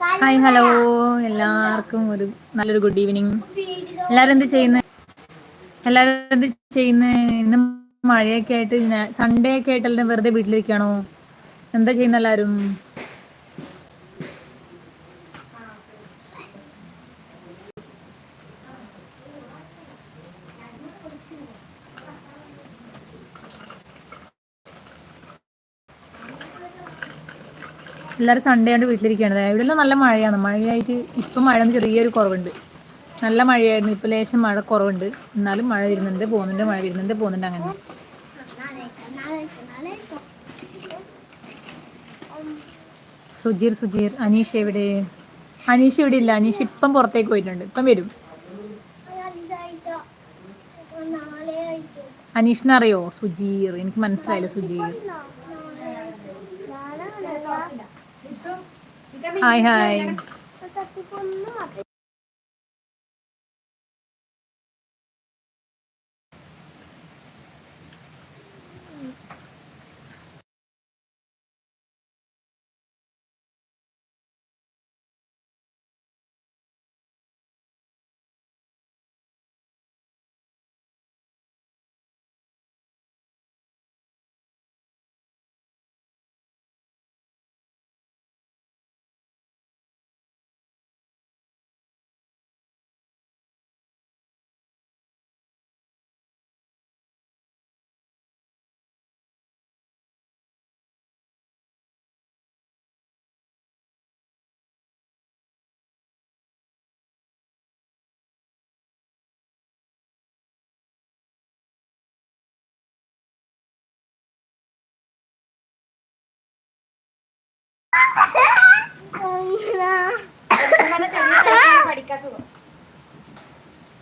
Hi hello എല്ലാവർക്കും ഒരു നല്ലൊരു ഗുഡ് ഈവനിങ് എല്ലാവരും എന്ത് ചെയ്യുന്നത് എല്ലാവരും എന്ത് ചെയ്യുന്നത് ഇന്ന് മഴയൊക്കെ ആയിട്ട് സൺഡേ ഒക്കെ ആയിട്ടെല്ലാം വെറുതെ വീട്ടിലിരിക്കണോ എന്താ ചെയ്യുന്ന എല്ലാവരും എല്ലാവരും സൺഡേ ആയിട്ട് വീട്ടിലിരിക്കുകയാണ്. ഇവിടെ നല്ല മഴയാണ്. മഴയായിട്ട് ഇപ്പം മഴ ചെറിയൊരു കുറവുണ്ട്. നല്ല മഴയായിരുന്നു. ഇപ്പം ലേശം മഴ കുറവുണ്ട്. എന്നാലും മഴ വരുന്നുണ്ട് പോകുന്നുണ്ട് മഴ വരുന്നുണ്ട് പോകുന്നുണ്ട് അങ്ങനെ. സുജീർ സുജീർ അനീഷ് എവിടെ? അനീഷ് ഇവിടെ ഇല്ല. അനീഷ് ഇപ്പം പുറത്തേക്ക് പോയിട്ടുണ്ട്. ഇപ്പം വരും. അനീഷിനെ അറിയോ സുജീർ. എനിക്ക് മനസ്സിലായില്ല സുജീർ. ഹായ് ഹായ്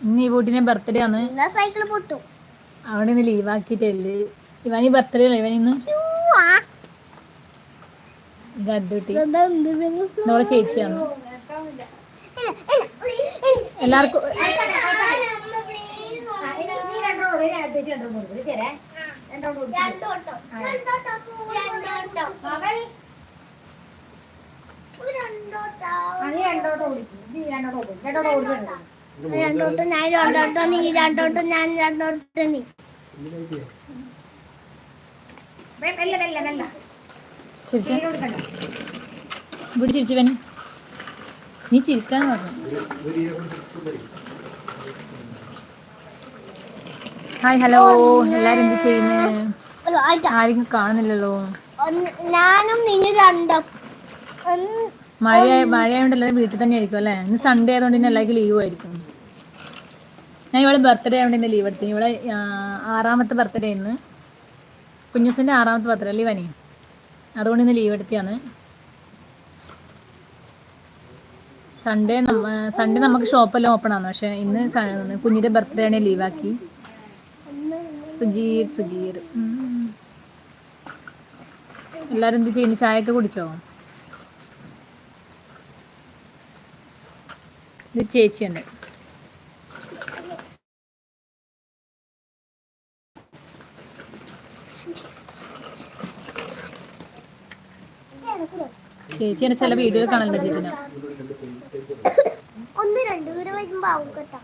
ഇന്ന് ഈ വീട്ടിന്റെ ബർത്ത്ഡേ ആണ്. സൈക്കിൾ പൊട്ടും. അവിടെ നിന്ന് ലീവ് ആക്കിയിട്ടല്ലേ ഇവനി ബർത്ത്ഡേ അല്ലേ? ഇവൻ ഇന്ന്? ഗദ്ദുട്ടി നമ്മളെ ചേച്ചിയാണ്. എല്ലാവർക്കും രണ്ടോട്ട്. ഞാൻ രണ്ടോട്ട് നീ രണ്ടോട്ട് ഞാൻ രണ്ടോട്ട് നീ. ചിരിച്ച. ഇവിടെ ചിരിച്ചവൻ നീ ചിരിക്കാൻ പറഞ്ഞു. ഹായ് ഹലോ എല്ലാരും എന്ത് ചെയ്യുന്നു? ആരും കാണുന്നില്ലല്ലോ. ഞാനും നീ രണ്ടും. മഴ മഴയായതുകൊണ്ട് എല്ലാവരും വീട്ടിൽ തന്നെ ആയിരിക്കും അല്ലേ? ഇന്ന് സൺഡേ ആയതുകൊണ്ട് ഇന്ന് എല്ലാവർക്കും ലീവ് ആയിരിക്കും. ഞാൻ ഇവിടെ ബർത്ത്ഡേ ആയതുകൊണ്ട് ഇന്ന് ലീവ് എടുത്തു. ഇവിടെ ആറാമത്തെ ബർത്ത്ഡേ ഇന്ന് കുഞ്ഞുസിന്റെ ആറാമത്തെ ബർത്ത്ഡേ അല്ലേ വനി അതുകൊണ്ട് ഇന്ന് ലീവ് എടുത്തിയാണ് സൺഡേ സൺഡേ നമുക്ക് ഷോപ്പെല്ലാം ഓപ്പൺ ആണ് പക്ഷേ ഇന്ന് കുഞ്ഞിന്റെ ബർത്ത്ഡേ ആണ് ലീവാക്കി സുജീർ സുജീർ. എല്ലാവരും എന്ത് ചെയ്യുന്നു? ചായ ഒക്കെ കുടിച്ചോ? ഇത് ചേച്ചിയുണ്ട് ചേച്ചിനെ ചില വീഡിയോ കാണലുണ്ട് ചേച്ചിനെ. ഒന്ന് രണ്ട് പേര് വരുമ്പോ ആവും കേട്ടോ.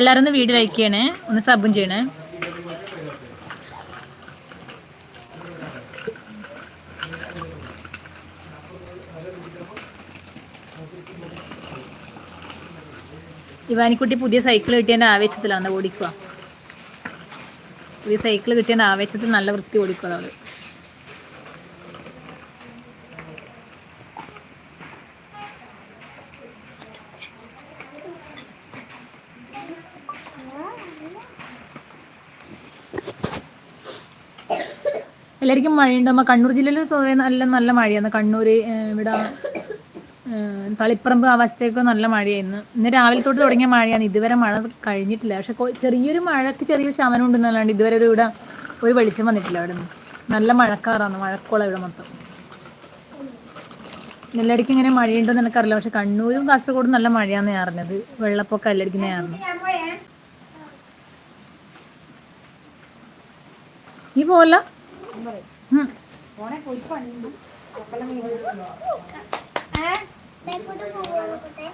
എല്ലാവരും ഒന്ന് വീഡിയോ ലൈക്ക് ചെയ്യണേ ഒന്ന് സബും ചെയ്യണേ. ഇവാനിക്കുട്ടി പുതിയ സൈക്കിൾ കിട്ടിയതിന്റെ ആവേശത്തിലാണ് ഓടിക്കുക പുതിയ സൈക്കിൾ കിട്ടിയതിന്റെ ആവേശത്തിൽ നല്ല വൃത്തി ഓടിക്കുക അവൾ എല്ലാവർക്കും മഴയുണ്ടാകുമ്പോൾ കണ്ണൂർ ജില്ലയിൽ നല്ല നല്ല മഴയാണ് കണ്ണൂർ ഇവിടെ തളിപ്പറമ്പ് ആ വശത്തേക്ക് നല്ല മഴയായിരുന്നു. ഇന്ന് രാവിലെ തൊട്ട് തുടങ്ങിയ മഴയാണ്. ഇതുവരെ മഴ കഴിഞ്ഞിട്ടില്ല. പക്ഷെ ചെറിയൊരു മഴക്ക് ചെറിയൊരു ശമനം ഉണ്ടെന്നല്ലാണ്ട് ഇതുവരെ ഒരു ഇവിടെ ഒരു വെളിച്ചം വന്നിട്ടില്ല അവിടെ നിന്ന് നല്ല മഴക്കാറാണ്. മഴക്കോള ഇവിടെ മൊത്തം. നെല്ലടിക്ക് ഇങ്ങനെ മഴയുണ്ടോ എന്ന് എനിക്കറിയില്ല. പക്ഷെ കണ്ണൂരും കാസർഗോഡും നല്ല മഴയാന്ന് ഞാൻ അറിഞ്ഞത്. വെള്ളപ്പൊക്കം എല്ലായിടയ്ക്കും ഞാൻ നീ പോല ഉം. ಬೇಕುಡು ಹೋಗುತ್ತೆ